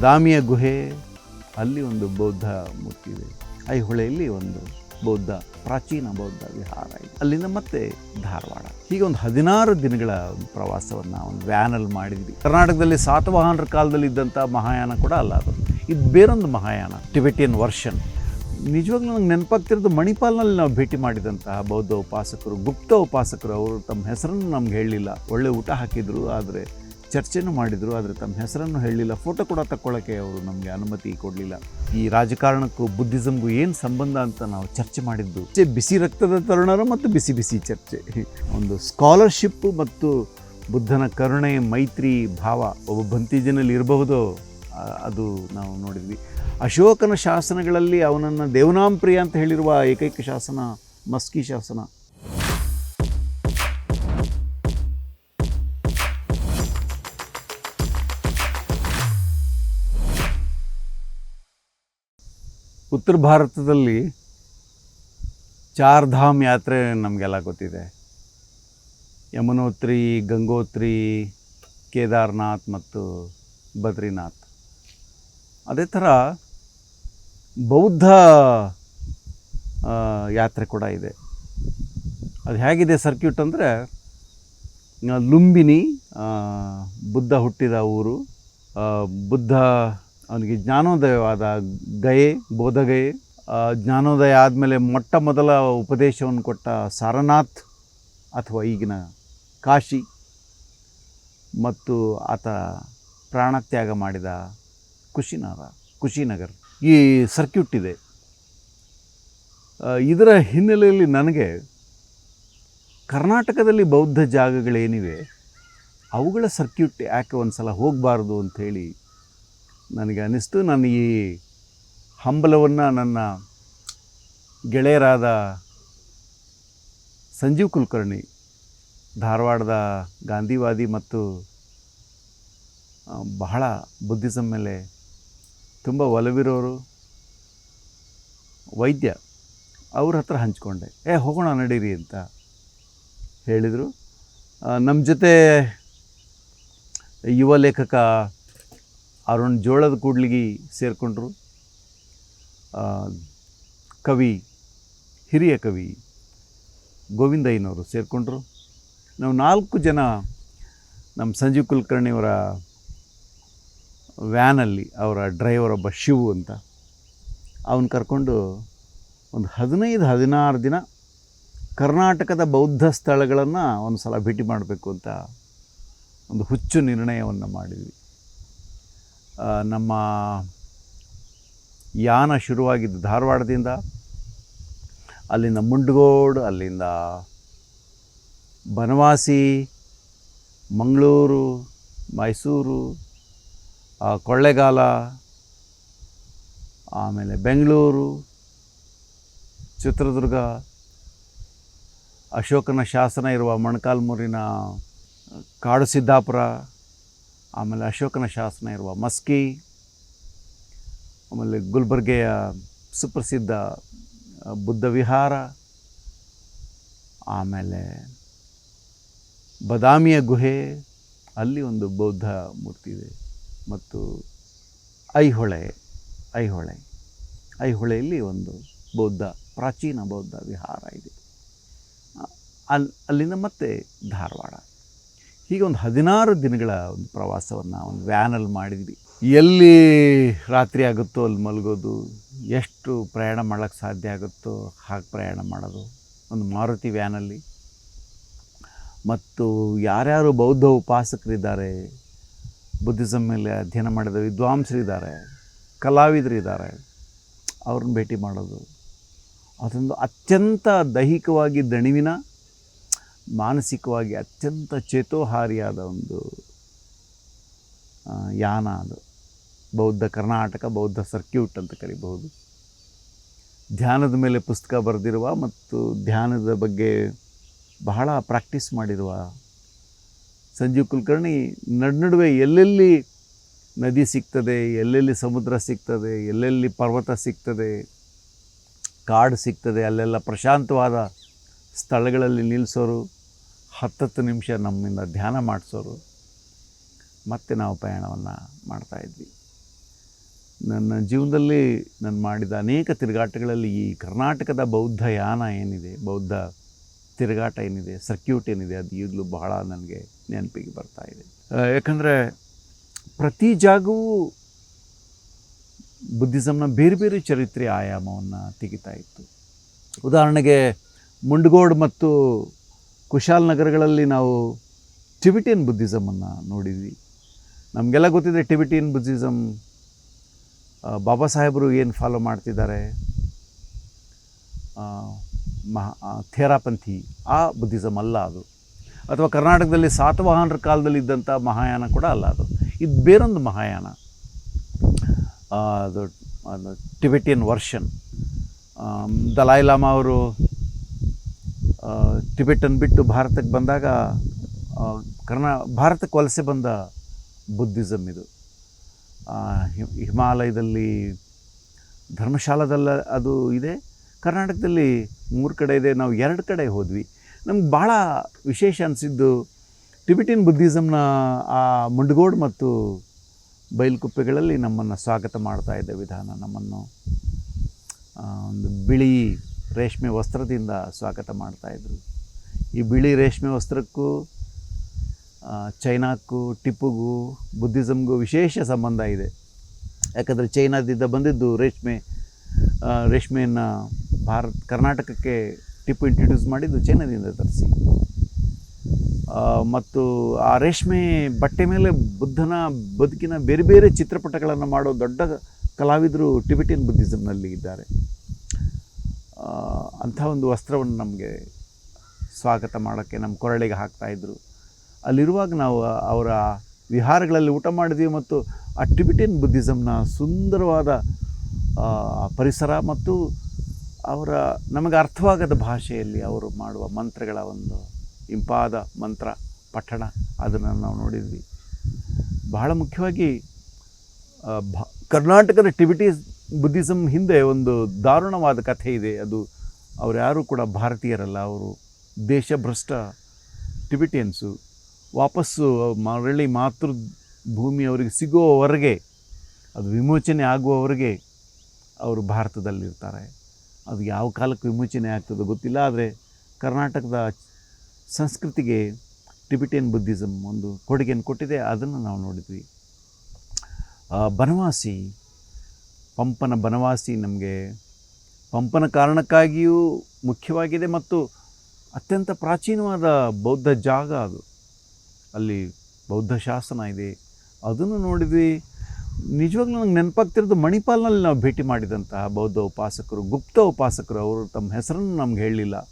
ಬದಾಮಿಯ ಗುಹೆ, ಅಲ್ಲಿ ಒಂದು ಬೌದ್ಧ ಮೂರ್ತಿ ಇದೆ. ಐಹೊಳೆಯಲ್ಲಿ ಒಂದು ಬೌದ್ಧ, ಪ್ರಾಚೀನ ಬೌದ್ಧ ವಿಹಾರ ಇದೆ. ಅಲ್ಲಿಂದ ಮತ್ತೆ ಧಾರವಾಡ. ಹೀಗೆ ಒಂದು ಹದಿನಾರು ದಿನಗಳ ಪ್ರವಾಸವನ್ನು ಒಂದು ವ್ಯಾನಲ್ಲಿ ಮಾಡಿದ್ವಿ. ಕರ್ನಾಟಕದಲ್ಲಿ ಸಾತವಾಹನರ ಕಾಲದಲ್ಲಿ ಇದ್ದಂಥ ಮಹಾಯಾನ ಕೂಡ ಅಲ್ಲ ಅದು. ಇದು ಬೇರೊಂದು ಮಹಾಯಾನ, ಟಿಬೆಟಿಯನ್ ವರ್ಷನ್. ನಿಜವಾಗ್ಲೂ ನಂಗೆ ನೆನಪಾಗ್ತಿರೋದು ಮಣಿಪಾಲ್ನಲ್ಲಿ ನಾವು ಭೇಟಿ ಮಾಡಿದಂತಹ ಬೌದ್ಧ ಉಪಾಸಕರು, ಗುಪ್ತ ಉಪಾಸಕರು, ಅವರು ತಮ್ಮ ಹೆಸರನ್ನು ನಮ್ಗೆ ಹೇಳಲಿಲ್ಲ. ಒಳ್ಳೆ ಊಟ ಹಾಕಿದರು, ಆದರೆ ಚರ್ಚೆನೂ ಮಾಡಿದರು, ಆದರೆ ತಮ್ಮ ಹೆಸರನ್ನು ಹೇಳಲಿಲ್ಲ. ಫೋಟೋ ಕೂಡ ತಕ್ಕೊಳ್ಳೋಕ್ಕೆ ಅವರು ನಮಗೆ ಅನುಮತಿ ಕೊಡಲಿಲ್ಲ. ಈ ರಾಜಕಾರಣಕ್ಕೂ ಬುದ್ಧಿಸಮ್ಗೂ ಏನು ಸಂಬಂಧ ಅಂತ ನಾವು ಚರ್ಚೆ ಮಾಡಿದ್ದು? ಚೆ ಬಿಸಿ ರಕ್ತದ ತರುಣರು ಮತ್ತು ಬಿಸಿ ಬಿಸಿ ಚರ್ಚೆ. ಒಂದು ಸ್ಕಾಲರ್ಶಿಪ್ ಮತ್ತು ಬುದ್ಧನ ಕರುಣೆ, ಮೈತ್ರಿ ಭಾವ ಒಬ್ಬ ಭಂತಿಜನಲ್ಲಿ ಇರಬಹುದು? ಅದು ನಾವು ನೋಡಿದ್ವಿ. ಅಶೋಕನ ಶಾಸನಗಳಲ್ಲಿ ಅವನನ್ನು ದೇವನಾಂಪ್ರಿಯ ಅಂತ ಹೇಳಿರುವ ಏಕೈಕ ಶಾಸನ, ಮಸ್ಕಿ ಶಾಸನ. ಉತ್ತರ ಭಾರತದಲ್ಲಿ ಚಾರ್ ಧಾಮ್ ಯಾತ್ರೆ ನಮಗೆಲ್ಲ ಗೊತ್ತಿದೆ. ಯಮುನೋತ್ರಿ, ಗಂಗೋತ್ರಿ, ಕೇದಾರ್ನಾಥ್ ಮತ್ತು ಬದ್ರಿನಾಥ್. ಅದೇ ಥರ ಬೌದ್ಧ ಯಾತ್ರೆ ಕೂಡ ಇದೆ. ಅದು ಹೇಗಿದೆ ಸರ್ಕ್ಯೂಟ್ ಅಂದರೆ ಲುಂಬಿನಿ ಬುದ್ಧ ಹುಟ್ಟಿದ ಊರು ಬುದ್ಧ ಅವನಿಗೆ ಜ್ಞಾನೋದಯವಾದ ಗಯೆ ಬೋಧಗಯೆ ಜ್ಞಾನೋದಯ ಆದಮೇಲೆ ಮೊಟ್ಟ ಮೊದಲ ಉಪದೇಶವನ್ನು ಕೊಟ್ಟ ಸಾರನಾಥ್ ಅಥವಾ ಈಗಿನ ಕಾಶಿ ಮತ್ತು ಆತ ಪ್ರಾಣತ್ಯಾಗ ಮಾಡಿದ ಕುಶಿನಗರ ಕುಶಿನಗರ್. ಈ ಸರ್ಕ್ಯೂಟ್ ಇದೆ. ಇದರ ಹಿನ್ನೆಲೆಯಲ್ಲಿ ನನಗೆ ಕರ್ನಾಟಕದಲ್ಲಿ ಬೌದ್ಧ ಜಾಗಗಳೇನಿವೆ, ಅವುಗಳ ಸರ್ಕ್ಯೂಟ್ ಯಾಕೆ ಒಂದು ಸಲ ಹೋಗಬಾರ್ದು ಅಂಥೇಳಿ ನನಗೆ ಅನ್ನಿಸ್ತು ನಾನು ಈ ಹಂಬಲವನ್ನು ನನ್ನ ಗೆಳೆಯರಾದ ಸಂಜೀವ್ ಕುಲಕರ್ಣಿ, ಧಾರವಾಡದ ಗಾಂಧಿವಾದಿ ಮತ್ತು ಬಹಳ ಬುದ್ಧಿಸಮ್ ಮೇಲೆ ತುಂಬ ಒಲವಿರೋರು ವೈದ್ಯ, ಅವ್ರ ಹತ್ರ ಹಂಚ್ಕೊಂಡೆ. ಏ, ಹೋಗೋಣ, ನಡೀರಿ ಅಂತ ಹೇಳಿದರು. ನಮ್ಮ ಜೊತೆ ಯುವ ಲೇಖಕ ಅರುಣ್ ಜೋಳದ ಕೂಡ್ಲಿಗೆ ಸೇರಿಕೊಂಡ್ರು. ಕವಿ, ಹಿರಿಯ ಕವಿ ಗೋವಿಂದಯ್ಯನವರು ಸೇರಿಕೊಂಡ್ರು. ನಾವು ನಾಲ್ಕು ಜನ ನಮ್ಮ ಸಂಜೀವ್ ಕುಲಕರ್ಣಿಯವರ ವ್ಯಾನಲ್ಲಿ ಅವರ ಡ್ರೈವರ್ ಒಬ್ಬ ಶಿವು ಅಂತ ಅವನ್ನ ಕರ್ಕೊಂಡು ಒಂದು ಹದಿನೈದು, ಹದಿನಾರು ದಿನ ಕರ್ನಾಟಕದ ಬೌದ್ಧ ಸ್ಥಳಗಳನ್ನು ಒಂದು ಸಲ ಭೇಟಿ ಮಾಡಬೇಕು ಅಂತ ಒಂದು ಹುಚ್ಚು ನಿರ್ಣಯವನ್ನು ಮಾಡಿದ್ವಿ. ನಮ್ಮ ಯಾನ ಶುರುವಾಗಿದ್ದು ಧಾರವಾಡದಿಂದ, ಅಲ್ಲಿಂದ ಮುಂಡಗೋಡ್, ಅಲ್ಲಿಂದ ಬನವಾಸಿ, ಮಂಗಳೂರು, ಮೈಸೂರು ಕೊಳ್ಳೆಗಾಲ, ಆಮೇಲೆ ಬೆಂಗಳೂರು, ಚಿತ್ರದುರ್ಗ, ಅಶೋಕನ ಶಾಸನ ಇರುವ ಮೊಣಕಾಲ್ಮೂರಿನ ಕಾಡು ಸಿದ್ದಾಪುರ ಆಮೇಲೆ ಅಶೋಕನ ಶಾಸನ ಇರುವ ಮಸ್ಕಿ, ಆಮೇಲೆ ಗುಲ್ಬರ್ಗೆಯ ಸುಪ್ರಸಿದ್ಧ ಬುದ್ಧ ವಿಹಾರ, ಆಮೇಲೆ ಬದಾಮಿಯ ಗುಹೆ, ಅಲ್ಲಿ ಒಂದು ಬೌದ್ಧ ಮೂರ್ತಿ ಇದೆ. ಮತ್ತು ಐಹೊಳೆ ಐಹೊಳೆ, ಐಹೊಳೆಯಲ್ಲಿ ಒಂದು ಬೌದ್ಧ, ಪ್ರಾಚೀನ ಬೌದ್ಧ ವಿಹಾರ ಇದೆ. ಅಲ್ಲಿ ಅಲ್ಲಿಂದ ಮತ್ತೆ ಧಾರವಾಡ. ಹೀಗೆ ಒಂದು ಹದಿನಾರು ದಿನಗಳ ಒಂದು ಪ್ರವಾಸವನ್ನು ಒಂದು ವ್ಯಾನಲ್ಲಿ ಮಾಡಿದ್ವಿ. ಎಲ್ಲಿ ರಾತ್ರಿ ಆಗುತ್ತೋ ಅಲ್ಲಿ ಮಲಗೋದು, ಎಷ್ಟು ಪ್ರಯಾಣ ಮಾಡೋಕ್ಕೆ ಸಾಧ್ಯ ಆಗುತ್ತೋ ಹಾಗೆ ಪ್ರಯಾಣ ಮಾಡೋದು, ಒಂದು ಮಾರುತಿ ವ್ಯಾನಲ್ಲಿ. ಮತ್ತು ಯಾರ್ಯಾರು ಬೌದ್ಧ ಉಪಾಸಕರಿದ್ದಾರೆ ಬುದ್ಧಿಸಮ್ ಮೇಲೆ ಅಧ್ಯಯನ ಮಾಡಿದ ವಿದ್ವಾಂಸರಿದ್ದಾರೆ, ಕಲಾವಿದರಿದ್ದಾರೆ, ಅವ್ರನ್ನ ಭೇಟಿ ಮಾಡೋದು, ಅದೊಂದು ಅತ್ಯಂತ ದೈಹಿಕವಾಗಿ ದಣಿವಿನ ಮಾನಸಿಕವಾಗಿ ಅತ್ಯಂತ ಚೇತೋಹಾರಿಯಾದ ಒಂದು ಯಾನ ಅದು. ಬೌದ್ಧ ಕರ್ನಾಟಕ ಬೌದ್ಧ ಸರ್ಕ್ಯೂಟ್ ಅಂತ ಕರಿಬಹುದು. ಧ್ಯಾನದ ಮೇಲೆ ಪುಸ್ತಕ ಬರೆದಿರುವ ಮತ್ತು ಧ್ಯಾನದ ಬಗ್ಗೆ ಬಹಳ ಪ್ರಾಕ್ಟೀಸ್ ಮಾಡಿರುವ ಸಂಜೀವ್ ಕುಲಕರ್ಣಿ ನಡುವೆ ಎಲ್ಲೆಲ್ಲಿ ನದಿ ಸಿಗ್ತದೆ, ಎಲ್ಲೆಲ್ಲಿ ಸಮುದ್ರ ಸಿಗ್ತದೆ, ಎಲ್ಲೆಲ್ಲಿ ಪರ್ವತ ಸಿಗ್ತದೆ, ಕಾಡು ಸಿಗ್ತದೆ, ಅಲ್ಲೆಲ್ಲ ಪ್ರಶಾಂತವಾದ ಸ್ಥಳಗಳಲ್ಲಿ ನಿಲ್ಲಿಸೋರು ಹತ್ತತ್ತು ನಿಮಿಷ ನಮ್ಮಿಂದ ಧ್ಯಾನ ಮಾಡಿಸೋರು ಮತ್ತೆ ನಾವು ಪ್ರಯಾಣವನ್ನು ಮಾಡ್ತಾಯಿದ್ವಿ ನನ್ನ ಜೀವನದಲ್ಲಿ ನಾನು ಮಾಡಿದ ಅನೇಕ ತಿರುಗಾಟಗಳಲ್ಲಿ ಈ ಕರ್ನಾಟಕದ ಬೌದ್ಧ ಯಾನ ಏನಿದೆ, ಬೌದ್ಧ ತಿರುಗಾಟ ಏನಿದೆ, ಸರ್ಕ್ಯೂಟ್ ಏನಿದೆ, ಅದು ಈಗಲೂ ಬಹಳ ನನಗೆ ನೆನಪಿಗೆ ಬರ್ತಾ ಇದೆ. ಯಾಕಂದರೆ ಪ್ರತಿ ಜಾಗವೂ ಬುದ್ಧಿಸಮ್ನ ಬೇರೆ ಬೇರೆ ಚರಿತ್ರೆ ಆಯಾಮವನ್ನು ತೆಗಿತಾ ಇತ್ತು. ಉದಾಹರಣೆಗೆ ಮುಂಡಗೋಡ್ ಮತ್ತು ಕುಶಾಲ್ ನಗರಗಳಲ್ಲಿ ನಾವು ಟಿಬಿಟಿಯನ್ ಬುದ್ಧಿಸಮನ್ನು ನೋಡಿದ್ವಿ. ನಮಗೆಲ್ಲ ಗೊತ್ತಿದೆ ಟಿಬಿಟಿಯನ್ ಬುದ್ಧಿಸಮ್ ಬಾಬಾ ಸಾಹೇಬರು ಏನು ಫಾಲೋ ಮಾಡ್ತಿದ್ದಾರೆ? ಮಹಾ ಥೇರಾಪಂಥಿ, ಆ ಬುದ್ಧಿಸಮ್ ಅಲ್ಲ ಅದು. ಅಥವಾ ಕರ್ನಾಟಕದಲ್ಲಿ ಸಾತವಾಹನರ ಕಾಲದಲ್ಲಿ ಇದ್ದಂಥ ಮಹಾಯಾನ ಕೂಡ ಅಲ್ಲ ಅದು. ಇದು ಬೇರೊಂದು ಮಹಾಯಾನ. ಅದು ಟಿಬೆಟಿಯನ್ ವರ್ಷನ್. ದಲಾಯ್ ಲಾಮಾ ಅವರು ಟಿಬೆಟನ್ ಬಿಟ್ಟು ಭಾರತಕ್ಕೆ ಬಂದಾಗ ಕರ್ನ, ಭಾರತಕ್ಕೆ ವಲಸೆ ಬಂದ ಬುದ್ಧಿಸಮ್ ಇದು. ಹಿಮಾಲಯದಲ್ಲಿ ಧರ್ಮಶಾಲಾದಲ್ಲ ಅದು ಇದೆ, ಕರ್ನಾಟಕದಲ್ಲಿ ಮೂರು ಕಡೆ ಇದೆ, ನಾವು ಎರಡು ಕಡೆ ಹೋದ್ವಿ. ನಮ್ಗೆ ಭಾಳ ವಿಶೇಷ ಅನಿಸಿದ್ದು, ಟಿಬಿಟಿನ್ ಬುದ್ಧಿಸಮ್ನ ಆ ಮುಂಡಗೋಡ್ ಮತ್ತು ಬೈಲ್ಕುಪ್ಪೆಗಳಲ್ಲಿ ನಮ್ಮನ್ನು ಸ್ವಾಗತ ಮಾಡ್ತಾ ಇದ್ದ ವಿಧಾನ ನಮ್ಮನ್ನು ಒಂದು ಬಿಳಿ ರೇಷ್ಮೆ ವಸ್ತ್ರದಿಂದ ಸ್ವಾಗತ ಮಾಡ್ತಾಯಿದ್ರು ಈ ಬಿಳಿ ರೇಷ್ಮೆ ವಸ್ತ್ರಕ್ಕೂ ಚೈನಾಕ್ಕೂ, ಟಿಪ್ಪುಗೂ ಬುದ್ಧಿಸಮ್ಗೂ ವಿಶೇಷ ಸಂಬಂಧ ಇದೆ. ಯಾಕಂದರೆ ಚೈನಾದಿಂದ ಬಂದಿದ್ದು ರೇಷ್ಮೆ ರೇಷ್ಮೆಯನ್ನು ಭಾರತ, ಕರ್ನಾಟಕಕ್ಕೆ ಟಿಪ್ಪು ಇಂಟ್ರಡ್ಯೂಸ್ ಮಾಡಿದ್ದು ಚೈನಾದಿಂದ ತರಿಸಿ. ಮತ್ತು ಆ ರೇಷ್ಮೆ ಬಟ್ಟೆ ಮೇಲೆ ಬುದ್ಧನ, ಬದುಕಿನ ಬೇರೆ ಬೇರೆ ಚಿತ್ರಪಟಗಳನ್ನು ಮಾಡೋ ದೊಡ್ಡ ಕಲಾವಿದರು ಟಿಬೆಟಿಯನ್ ಬುದ್ಧಿಸಮ್ನಲ್ಲಿ ಇದ್ದಾರೆ. ಅಂಥ ಒಂದು ವಸ್ತ್ರವನ್ನು ನಮಗೆ ಸ್ವಾಗತ ಮಾಡೋಕ್ಕೆ ನಮ್ಮ ಕೊರಳಿಗೆ ಹಾಕ್ತಾಯಿದ್ರು ಅಲ್ಲಿರುವಾಗ ನಾವು ಅವರ ವಿಹಾರಗಳಲ್ಲಿ ಊಟ ಮಾಡಿದ್ವಿ ಮತ್ತು ಆ ಟಿಬಿಟಿನ್ ಬುದ್ಧಿಸಮ್ನ ಸುಂದರವಾದ ಪರಿಸರ ಮತ್ತು ಅವರ ನಮಗೆ ಅರ್ಥವಾಗದ ಭಾಷೆಯಲ್ಲಿ ಅವರು ಮಾಡುವ ಮಂತ್ರಗಳ ಒಂದು ಇಂಪಾದ ಮಂತ್ರ, ಪಠಣ ಅದನ್ನು ನಾವು ನೋಡಿದ್ವಿ. ಬಹಳ ಮುಖ್ಯವಾಗಿ ಭಾ, ಕರ್ನಾಟಕದ ಟಿಬಿಟೀಸ್ ಬುದ್ಧಿಸಮ್ ಹಿಂದೆ ಒಂದು ದಾರುಣವಾದ ಕಥೆ ಇದೆ. ಅದು ಅವರು ಯಾರೂ ಕೂಡ ಭಾರತೀಯರಲ್ಲ, ಅವರು ದೇಶಭ್ರಷ್ಟ ಟಿಬಿಟಿಯನ್ಸು. ವಾಪಸ್ಸು ಮರಳಿ ಮಾತೃ ಭೂಮಿ ಅವರಿಗೆ ಸಿಗುವವರೆಗೆ, ಅದು ವಿಮೋಚನೆ ಆಗುವವರೆಗೆ ಅವರು ಭಾರತದಲ್ಲಿರ್ತಾರೆ. ಅದು ಯಾವ ಕಾಲಕ್ಕೆ ವಿಮೋಚನೆ ಆಗ್ತದೋ ಗೊತ್ತಿಲ್ಲ, ಆದರೆ ಕರ್ನಾಟಕದ ಸಂಸ್ಕೃತಿಗೆ ಟಿಬಿಟಿಯನ್ ಬುದ್ಧಿಸಮ್ ಒಂದು ಕೊಡುಗೆಯನ್ನು ಕೊಟ್ಟಿದೆ. ಅದನ್ನು ನಾವು ನೋಡಿದ್ವಿ. ಬನವಾಸಿ ಪಂಪನ ಬನವಾಸಿ ನಮಗೆ. ಪಂಪನ ಕಾರಣಕ್ಕಾಗಿಯೂ ಮುಖ್ಯವಾಗಿದೆ ಮತ್ತು ಅತ್ಯಂತ ಪ್ರಾಚೀನವಾದ ಬೌದ್ಧ ಜಾಗ ಅದು. ಅಲ್ಲಿ ಬೌದ್ಧ ಶಾಸನ ಇದೆ. ಅದನ್ನು ನೋಡಿದ್ವಿ. ನಿಜವಾಗ್ಲೂ ನಂಗೆ ನೆನಪಾಗ್ತಿರೋದು ಮಣಿಪಾಲ್ನಲ್ಲಿ ನಾವು ಭೇಟಿ ಮಾಡಿದಂತಹ ಬೌದ್ಧ ಉಪಾಸಕರು, ಗುಪ್ತ ಉಪಾಸಕರು, ಅವರು ತಮ್ಮ ಹೆಸರನ್ನು ನಮ್ಗೆ ಹೇಳಲಿಲ್ಲ.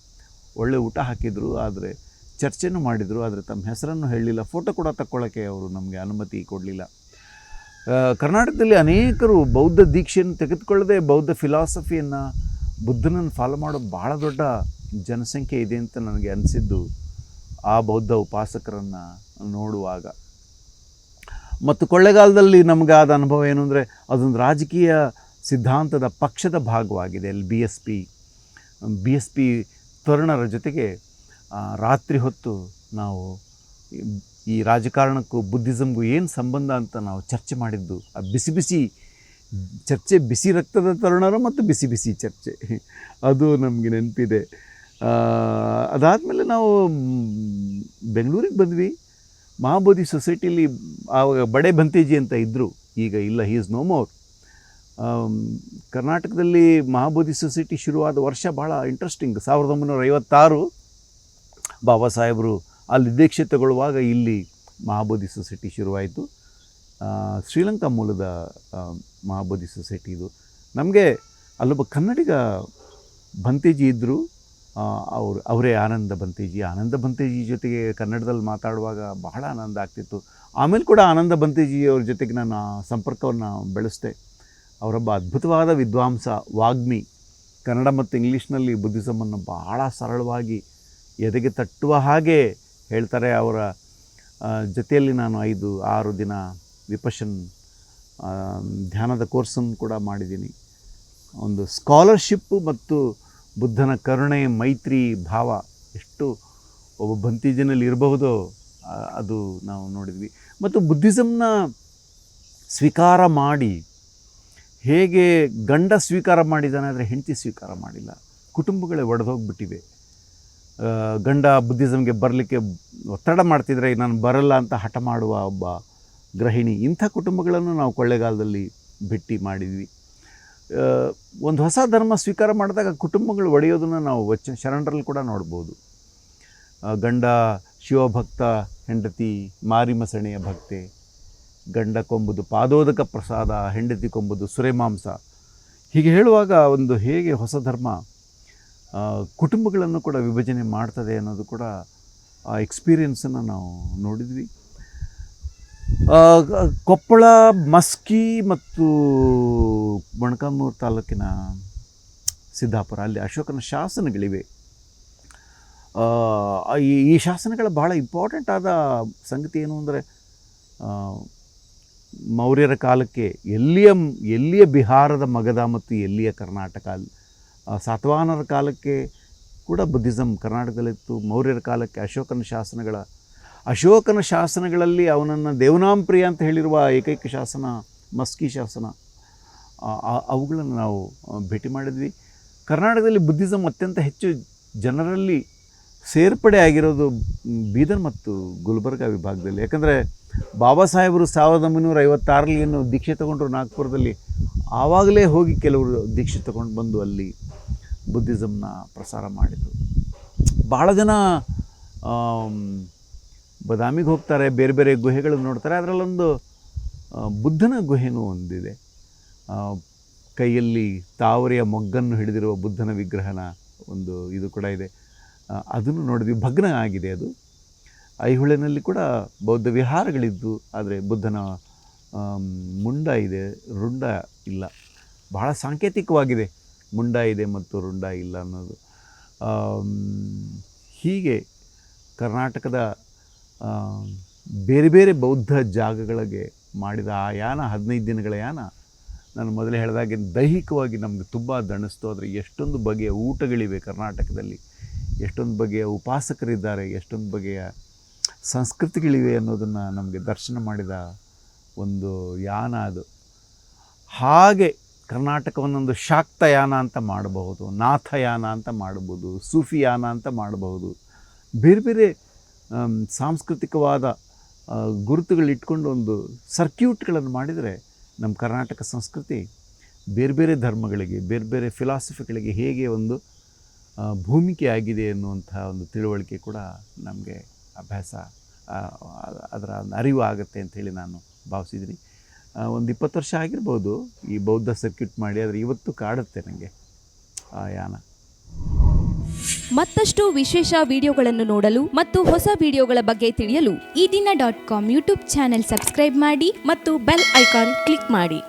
ಒಳ್ಳೆ ಊಟ ಹಾಕಿದರು, ಆದರೆ ಚರ್ಚೆನೂ ಮಾಡಿದರು, ಆದರೆ ತಮ್ಮ ಹೆಸರನ್ನು ಹೇಳಲಿಲ್ಲ. ಫೋಟೋ ಕೂಡ ತಕ್ಕೊಳ್ಳೋಕ್ಕೆ ಅವರು ನಮಗೆ ಅನುಮತಿ ಕೊಡಲಿಲ್ಲ. ಕರ್ನಾಟಕದಲ್ಲಿ ಅನೇಕರು ಬೌದ್ಧ ದೀಕ್ಷೆಯನ್ನು ತೆಗೆದುಕೊಳ್ಳದೆ ಬೌದ್ಧ ಫಿಲಾಸಫಿಯನ್ನು ಬುದ್ಧನನ್ನು ಫಾಲೋ ಮಾಡೋ ಭಾಳ ದೊಡ್ಡ ಜನಸಂಖ್ಯೆ ಇದೆ ಅಂತ ನನಗೆ ಅನಿಸಿದ್ದು ಆ ಬೌದ್ಧ ಉಪಾಸಕರನ್ನು ನೋಡುವಾಗ. ಮತ್ತು ಕೊಳ್ಳೆಗಾಲದಲ್ಲಿ ನಮಗಾದ ಅನುಭವ ಏನು ಅಂದರೆ ಅದೊಂದು ರಾಜಕೀಯ ಸಿದ್ಧಾಂತದ ಪಕ್ಷದ ಭಾಗವಾಗಿದೆ ಅಲ್ಲಿ B S P B S P ತರುಣರ ಜೊತೆಗೆ ರಾತ್ರಿ ಹೊತ್ತು ನಾವು ಈ- ರಾಜಕಾರಣಕ್ಕೂ ಬುದ್ಧಿಸಮ್ಗೂ ಏನು ಸಂಬಂಧ ಅಂತ ನಾವು ಚರ್ಚೆ ಮಾಡಿದ್ದು? ಆ ಬಿಸಿ ಬಿಸಿ ಚರ್ಚೆ, ಬಿಸಿ ರಕ್ತದ ತರುಣರು ಮತ್ತು ಬಿಸಿ ಬಿಸಿ ಚರ್ಚೆ. ಅದು ನಮಗೆ ನೆನಪಿದೆ. ಅದಾದಮೇಲೆ ನಾವು ಬೆಂಗಳೂರಿಗೆ ಬಂದ್ವಿ. ಮಹಾಬೋಧಿ ಸೊಸೈಟಿಲಿ ಆವಾಗ ಬಡೆ ಬಂತೇಜಿ ಅಂತ ಇದ್ದರು ಈಗ ಇಲ್ಲ ಹೀ ಇಸ್ ನೋ ಮೋರ್ ಕರ್ನಾಟಕದಲ್ಲಿ ಮಹಾಬೋಧಿ ಸೊಸೈಟಿ ಶುರುವಾದ ವರ್ಷ ಭಾಳ ಇಂಟ್ರೆಸ್ಟಿಂಗ್ ಸಾವಿರದ ಒಂಬೈನೂರ ಐವತ್ತಾರು ಬಾಬಾ ಸಾಹೇಬರು ಅಲ್ಲಿ ದೀಕ್ಷೆ ತಗೊಳ್ಳುವಾಗ ಇಲ್ಲಿ ಮಹಾಬೋಧಿ ಸೊಸೈಟಿ ಶುರುವಾಯಿತು. ಶ್ರೀಲಂಕಾ ಮೂಲದ ಮಹಾಬೋಧಿ ಸೊಸೈಟಿ ಇದು. ನಮಗೆ ಅಲ್ಲೊಬ್ಬ ಕನ್ನಡಿಗ ಬಂತೇಜಿ ಇದ್ದರು ಅವರು, ಅವರೇ ಆನಂದ ಬಂತೇಜಿ. ಆನಂದ ಬಂತೇಜಿ ಜೊತೆಗೆ ಕನ್ನಡದಲ್ಲಿ ಮಾತಾಡುವಾಗ ಬಹಳ ಆನಂದ ಆಗ್ತಿತ್ತು. ಆಮೇಲೆ ಕೂಡ ಆನಂದ ಬಂತೇಜಿ ಅವ್ರ ಜೊತೆಗೆ ನಾನು ಸಂಪರ್ಕವನ್ನು ಬೆಳೆಸ್ದೆ. ಅವರೊಬ್ಬ ಅದ್ಭುತವಾದ ವಿದ್ವಾಂಸ ವಾಗ್ಮಿ. ಕನ್ನಡ ಮತ್ತು ಇಂಗ್ಲೀಷ್ನಲ್ಲಿ ಬುದ್ಧಿಸಮನ್ನು ಬಹಳ ಸರಳವಾಗಿ ಎದೆಗೆ ತಟ್ಟುವ ಹಾಗೆ ಹೇಳ್ತಾರೆ ಅವರ ಜೊತೆಯಲ್ಲಿ ನಾನು ಐದು, ಆರು ದಿನ ವಿಪಶನ್ ಧ್ಯಾನದ ಕೋರ್ಸನ್ನು ಕೂಡ ಮಾಡಿದ್ದೀನಿ. ಒಂದು ಸ್ಕಾಲರ್ಶಿಪ್ಪು ಮತ್ತು ಬುದ್ಧನ ಕರುಣೆ, ಮೈತ್ರಿ, ಭಾವ ಎಷ್ಟು ಒಬ್ಬ ಬಂತಿಜನಲ್ಲಿ ಇರಬಹುದೋ ಅದು ನಾವು ನೋಡಿದ್ವಿ. ಮತ್ತು ಬುದ್ಧಿಸಮ್ನ ಸ್ವೀಕಾರ ಮಾಡಿ, ಹೇಗೆ ಗಂಡ ಸ್ವೀಕಾರ ಮಾಡಿದ್ದಾನೆ, ಆದರೆ ಹೆಂಡತಿ ಸ್ವೀಕಾರ ಮಾಡಿಲ್ಲ. ಕುಟುಂಬಗಳೇ ಒಡೆದೋಗ್ಬಿಟ್ಟಿವೆ. ಗಂಡ ಬುದ್ಧಿಸಮ್ಗೆ ಬರಲಿಕ್ಕೆ ಒತ್ತಡ ಮಾಡ್ತಿದ್ರೆ ನಾನು ಬರಲ್ಲ ಅಂತ ಹಠ ಮಾಡುವ ಒಬ್ಬ ಗೃಹಿಣಿ, ಇಂಥ ಕುಟುಂಬಗಳನ್ನು ನಾವು ಕೊಳ್ಳೆಗಾಲದಲ್ಲಿ ಭೇಟಿ ಮಾಡಿದ್ವಿ. ಒಂದು ಹೊಸ ಧರ್ಮ ಸ್ವೀಕಾರ ಮಾಡಿದಾಗ ಕುಟುಂಬಗಳು ಒಡೆಯೋದನ್ನು ನಾವು ವಚ, ಶರಣರಲ್ಲಿ ಕೂಡ ನೋಡ್ಬೋದು. ಗಂಡ ಶಿವಭಕ್ತ, ಹೆಂಡತಿ ಮಾರಿಮಸಣೆಯ ಭಕ್ತೆ, ಗಂಡ ಕೊಂಬುದು ಪಾದೋದಕ ಪ್ರಸಾದ, ಹೆಂಡತಿ ಕೊಂಬುದು ಸುರೆಮಾಂಸ ಹೀಗೆ ಹೇಳುವಾಗ ಒಂದು ಹೇಗೆ ಹೊಸ ಧರ್ಮ ಕುಟುಂಬಗಳನ್ನು ಕೂಡ ವಿಭಜನೆ ಮಾಡ್ತದೆ ಅನ್ನೋದು ಕೂಡ ಆ ಎಕ್ಸ್ಪೀರಿಯನ್ಸನ್ನು ನಾವು ನೋಡಿದ್ವಿ. ಕೊಪ್ಪಳ ಮಸ್ಕಿ ಮತ್ತು ಮೊಣಕಾಲ್ಮೂರು ತಾಲೂಕಿನ ಸಿದ್ದಾಪುರ ಅಲ್ಲಿ ಅಶೋಕನ ಶಾಸನಗಳಿವೆ. ಈ ಶಾಸನಗಳ ಬಹಳ ಇಂಪಾರ್ಟೆಂಟ್ ಆದ ಸಂಗತಿ ಏನು ಅಂದರೆ ಮೌರ್ಯರ ಕಾಲಕ್ಕೆ ಎಲ್ಲಿಯ ಎಲ್ಲಿಯ ಬಿಹಾರದ ಮಗದ ಮತ್ತು ಎಲ್ಲಿಯ ಕರ್ನಾಟಕ ಆ, ಸಾತವಾಹನರ ಕಾಲಕ್ಕೆ ಕೂಡ ಬುದ್ಧಿಸಮ್ ಕರ್ನಾಟಕದಲ್ಲಿತ್ತು, ಮೌರ್ಯರ ಕಾಲಕ್ಕೆ ಅಶೋಕನ ಶಾಸನಗಳ, ಅಶೋಕನ ಶಾಸನಗಳಲ್ಲಿ ಅವನನ್ನು ದೇವನಾಂಪ್ರಿಯ ಅಂತ ಹೇಳಿರುವ ಏಕೈಕ ಶಾಸನ, ಮಸ್ಕಿ ಶಾಸನ ಅವುಗಳನ್ನು ನಾವು ಭೇಟಿ ಮಾಡಿದ್ವಿ. ಕರ್ನಾಟಕದಲ್ಲಿ ಬುದ್ಧಿಸಮ್ ಅತ್ಯಂತ ಹೆಚ್ಚು ಜನರಲ್ಲಿ ಸೇರ್ಪಡೆ ಆಗಿರೋದು ಬೀದರ್ ಮತ್ತು ಗುಲ್ಬರ್ಗ ವಿಭಾಗದಲ್ಲಿ. ಯಾಕಂದರೆ ಬಾಬಾ ಸಾಹೇಬರು ಸಾವಿರದ ಒಂಬೈನೂರ ಐವತ್ತಾರಲ್ಲಿ ಏನು ದೀಕ್ಷೆ ತಗೊಂಡ್ರು ನಾಗ್ಪುರದಲ್ಲಿ, ಆವಾಗಲೇ ಹೋಗಿ ಕೆಲವರು ದೀಕ್ಷೆ ತಗೊಂಡು ಬಂದು ಅಲ್ಲಿ ಬುದ್ಧಿಸಮ್ನ ಪ್ರಸಾರ ಮಾಡಿದರು. ಭಾಳ ಜನ ಬದಾಮಿಗೆ ಹೋಗ್ತಾರೆ, ಬೇರೆ ಬೇರೆ ಗುಹೆಗಳನ್ನು ನೋಡ್ತಾರೆ, ಅದರಲ್ಲೊಂದು ಬುದ್ಧನ ಗುಹೆನೂ ಒಂದಿದೆ. ಕೈಯಲ್ಲಿ ತಾವರೆಯ ಮೊಗ್ಗನ್ನು ಹಿಡಿದಿರುವ ಬುದ್ಧನ ವಿಗ್ರಹನ ಒಂದು ಇದು ಕೂಡ ಇದೆ. ಅದನ್ನು ನೋಡಿದ್ವಿ, ಭಗ್ನ ಆಗಿದೆ ಅದು. ಐಹೊಳೆನಲ್ಲಿ ಕೂಡ ಬೌದ್ಧ ವಿಹಾರಗಳಿದ್ದು, ಆದರೆ ಬುದ್ಧನ ಮುಂಡ ಇದೆ, ರುಂಡ ಇಲ್ಲ. ಬಹಳ ಸಾಂಕೇತಿಕವಾಗಿದೆ. ಮುಂಡ ಇದೆ ಮತ್ತು ರುಂಡ ಇಲ್ಲ ಅನ್ನೋದು. ಹೀಗೆ ಕರ್ನಾಟಕದ ಬೇರೆ ಬೇರೆ ಬೌದ್ಧ ಜಾಗಗಳಿಗೆ ಮಾಡಿದ ಆ ಯಾನ, ಹದಿನೈದು ದಿನಗಳ ಯಾನ, ನಾನು ಮೊದಲೇ ಹೇಳಿದಾಗೆ ದೈಹಿಕವಾಗಿ ನಮಗೆ ತುಂಬ ದಣಿಸ್ತು. ಆದರೆ ಎಷ್ಟೊಂದು ಬಗೆಯ ಊಟಗಳಿವೆ ಕರ್ನಾಟಕದಲ್ಲಿ. ಎಷ್ಟೊಂದು ಬಗೆಯ ಉಪಾಸಕರಿದ್ದಾರೆ. ಎಷ್ಟೊಂದು ಬಗೆಯ ಸಂಸ್ಕೃತಿಗಳಿವೆ ಅನ್ನೋದನ್ನು ನಮಗೆ ದರ್ಶನ ಮಾಡಿದ ಒಂದು ಯಾನ ಅದು. ಹಾಗೆ ಕರ್ನಾಟಕವನ್ನೊಂದು ಶಾಕ್ತಯಾನ ಅಂತ ಮಾಡಬಹುದು, ನಾಥಯಾನ ಅಂತ ಮಾಡಬಹುದು, ಸೂಫಿಯಾನ ಅಂತ ಮಾಡಬಹುದು. ಬೇರೆ ಬೇರೆ ಸಾಂಸ್ಕೃತಿಕವಾದ ಗುರುತುಗಳಿಟ್ಕೊಂಡು ಒಂದು ಸರ್ಕ್ಯೂಟ್ಗಳನ್ನು ಮಾಡಿದರೆ ನಮ್ಮ ಕರ್ನಾಟಕ ಸಂಸ್ಕೃತಿ ಬೇರೆ ಬೇರೆ ಧರ್ಮಗಳಿಗೆ, ಬೇರೆ ಬೇರೆ ಫಿಲಾಸಫಿಗಳಿಗೆ ಹೇಗೆ ಒಂದು ಭೂಮಿಕೆ ಆಗಿದೆ ಎನ್ನುವಂಥ ಒಂದು ತಿಳುವಳಿಕೆ ಕೂಡ ನಮಗೆ ಅಭ್ಯಾಸ ಅದರ ಅರಿವು ಆಗುತ್ತೆ ಅಂಥೇಳಿ ನಾನು ಭಾವಿಸಿದ್ದೀನಿ. ಒಂದು ಇಪ್ಪತ್ತು ವರ್ಷ ಆಗಿರ್ಬೋದು. ಈ ಬೌದ್ಧ ಸರ್ಕ್ಯೂಟ್ ಮಾಡಿ ಆದರೆ ಇವತ್ತು ಕಾಡುತ್ತೆ ನನಗೆ ಆ ಯಾನ. ಮತ್ತಷ್ಟು ವಿಶೇಷ ವಿಡಿಯೋಗಳನ್ನು ನೋಡಲು ಮತ್ತು ಹೊಸ ವಿಡಿಯೋಗಳ ಬಗ್ಗೆ ತಿಳಿಯಲು Ee Dina dot com YouTube channel subscribe ಮಾಡಿ ಮತ್ತು ಬೆಲ್ ಐಕಾನ್ ಕ್ಲಿಕ್ ಮಾಡಿ.